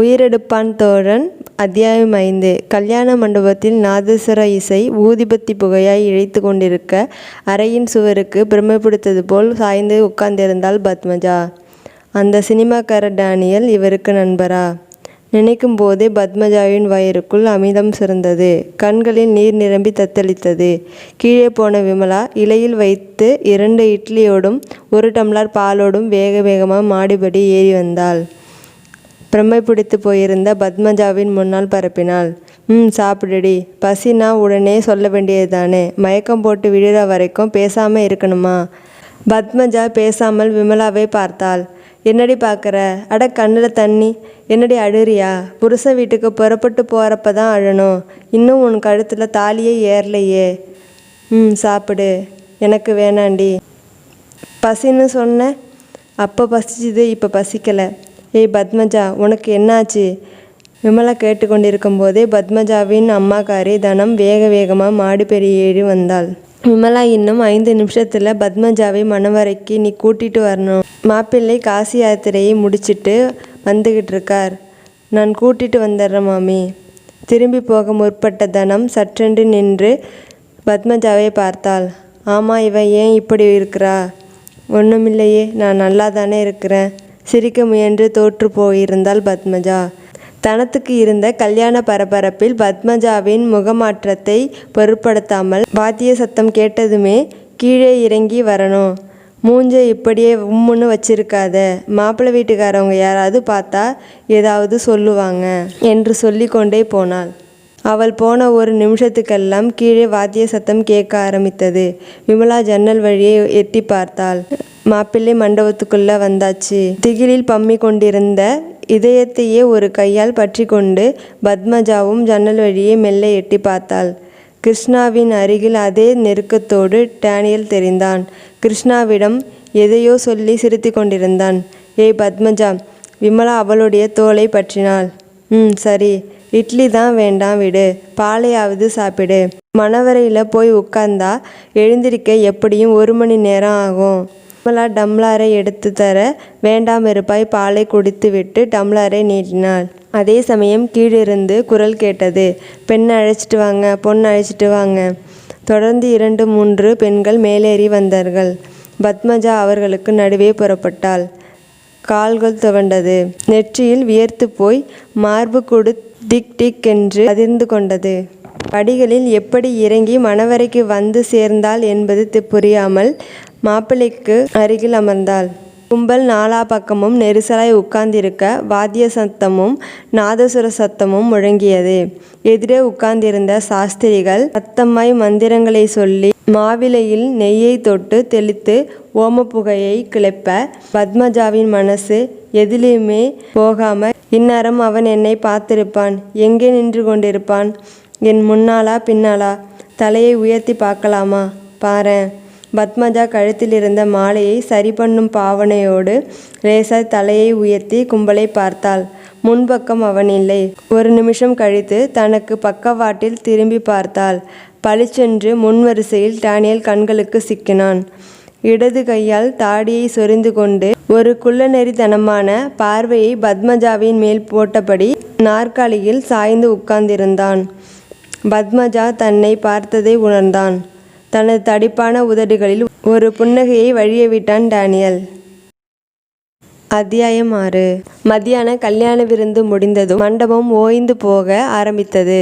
உயிரெடுப்பான் தோழன். அத்தியாயம் ஐந்து. கல்யாண மண்டபத்தில் நாதஸ்வர இசை ஊதிபத்தி புகையாய் இழைத்து கொண்டிருக்க அறையின் சுவருக்கு பிரமை பிடித்தது போல் சாய்ந்து உட்கார்ந்திருந்தாள் பத்மஜா. அந்த சினிமாக்கார டேனியல் இவருக்கு நண்பரா? நினைக்கும் போதே பத்மஜாவின் வயிறுக்குள் அமிதம் சிறந்தது. கண்களில் நீர் நிரம்பி தத்தளித்தது. கீழே போன விமலா இலையில் வைத்து இரண்டு இட்லியோடும் ஒரு டம்ளர் பாலோடும் வேக வேகமாக மாடிபடி ஏறி வந்தாள். பிரம்மை பிடித்து போயிருந்த பத்மஜாவின் முன்னால் பரப்பினாள். ம் சாப்பிடுடி. பசினா உடனே சொல்ல வேண்டியதுதானே. மயக்கம் போட்டு விழுற வரைக்கும் பேசாமல் இருக்கணுமா? பத்மஜா பேசாமல் விமலாவை பார்த்தாள். என்னடி பார்க்குற அட கண்ணில் தண்ணி. என்னடி அழுறியா? புருஷன் வீட்டுக்கு புறப்பட்டு போகிறப்ப தான் அழணும். இன்னும் உன் கழுத்தில் தாலியே ஏறலையே. ம் சாப்பிடு. எனக்கு வேணாண்டி. பசின்னு சொன்ன? அப்போ பசிச்சுது இப்போ பசிக்கலை. ஏய் பத்மஜா உனக்கு என்னாச்சு? விமலா கேட்டுக்கொண்டிருக்கும் போதே பத்மஜாவின் அம்மாக்காரி தனம் வேக வேகமாக மாடி பெரிய ஏறி வந்தாள். விமலா இன்னும் ஐந்து நிமிஷத்தில் பத்மஜாவை மணவரைக்கு நீ கூட்டிட்டு வரணும். மாப்பிள்ளை காசி யாத்திரையை முடிச்சிட்டு வந்துக்கிட்டு இருக்கார். நான் கூட்டிட்டு வந்துடுறேன் மாமி. திரும்பி போக முற்பட்ட தனம் சற்றென்று நின்று பத்மஜாவை பார்த்தாள். ஆமாம் இவன் ஏன் இப்படி இருக்கிறா? ஒன்றுமில்லையே நான் நல்லா தானே இருக்கிறேன். சிரிக்க முயன்று தோற்று போயிருந்தாள் பத்மஜா. தனத்துக்கு இருந்த கல்யாண பரபரப்பில் பத்மஜாவின் முகமாற்றத்தை பொருட்படுத்தாமல் வாத்திய சத்தம் கேட்டதுமே கீழே இறங்கி வரணும். மூஞ்ச இப்படியே உம்முன்னு வச்சிருக்காத. மாப்பிள்ளை வீட்டுக்காரவங்க யாராவது பார்த்தா ஏதாவது சொல்லுவாங்க என்று சொல்லி கொண்டே போனாள். அவள் போன ஒரு நிமிஷத்துக்கெல்லாம் கீழே வாத்திய சத்தம் கேட்க ஆரம்பித்தது. விமலா ஜன்னல் வழியை எட்டி பார்த்தாள். மாப்பிள்ளை மண்டபத்துக்குள்ள வந்தாச்சு. திகிலில் பம்மி கொண்டிருந்த இதயத்தையே ஒரு கையால் பற்றி கொண்டு பத்மஜாவும் ஜன்னல் வழியே மெல்ல எட்டி பார்த்தாள். கிருஷ்ணாவின் அருகில் அதே நெருக்கத்தோடு டேனியல் தெரிந்தான். கிருஷ்ணாவிடம் எதையோ சொல்லி சிரித்து கொண்டிருந்தான். ஏய் பத்மஜா விமலா அவளுடைய தோலை பற்றினாள். ம் சரி. இட்லி தான் வேண்டாம் விடு. பாலையாவது சாப்பிடு. மணவரையில் போய் உட்கார்ந்தா எழுந்திருக்க எப்படியும் ஒரு மணி நேரம் ஆகும். கமலா டம்ளாரை எடுத்து தர வேண்டாம் இருப்பாய் பாலை குடித்துவிட்டு டம்ளாரை நீட்டினாள். அதே சமயம் கீழிருந்து குரல் கேட்டது பெண் அழைச்சிட்டு வாங்க பொண்ணு அழைச்சிட்டு வாங்க தொடர்ந்து இரண்டு மூன்று பெண்கள் மேலேறி வந்தார்கள். பத்மஜா அவர்களுக்கு நடுவே புறப்பட்டாள். கால்கள் துவண்டது. நெற்றியில் வியர்த்து போய் மார்பு கொடு டிக் டிக் என்று அதிர்ந்து கொண்டது. படிகளில் எப்படி இறங்கி மணவரைக்கு வந்து சேர்ந்தாள் என்பது புரியாமல் மாப்பிள்ளைக்கு அருகில் அமர்ந்தாள். கும்பல் நாலா பக்கமும் நெரிசலாய் உட்கார்ந்திருக்க வாத்திய சத்தமும் நாதசுர சத்தமும் முழங்கியது. எதிரே உட்கார்ந்திருந்த சாஸ்திரிகள் சத்தமாய் மந்திரங்களை சொல்லி மாவிலையில் நெய்யை தொட்டு தெளித்து ஓமப்புகையை கிளப்ப பத்மஜாவின் மனசு எதிலையுமே போகாம இந்நேரம் அவன் என்னை பார்த்திருப்பான் எங்கே நின்று கொண்டிருப்பான்? என் முன்னாலா பின்னாலா தலையை உயர்த்தி பார்க்கலாமா? பாரேன். பத்மஜா கழுத்தில் இருந்த மாலையை சரி பண்ணும் பாவனையோடு லேசாய் தலையை உயர்த்தி கும்பலை பார்த்தாள். முன்பக்கம் அவன் இல்லை. ஒரு நிமிஷம் கழித்து தனக்கு பக்கவாட்டில் திரும்பி பார்த்தாள். பளிச்சென்று முன்வரிசையில் டேனியல் கண்களுக்கு சிக்கினான். இடது கையால் தாடியை சொரிந்து கொண்டு ஒரு குள்ளநெறித்தனமான பார்வையை பத்மஜாவின் மேல் போட்டபடி நாற்காலியில் சாய்ந்து உட்கார்ந்திருந்தான். பத்மஜா தன்னை பார்த்ததை உணர்ந்தான். தனது தடிப்பான உதடுகளில் ஒரு புன்னகையை வழிய விட்டான் டேனியல். அத்தியாயம் ஆறு. மத்தியான கல்யாண விருந்து முடிந்ததும் மண்டபம் ஓய்ந்து போக ஆரம்பித்தது.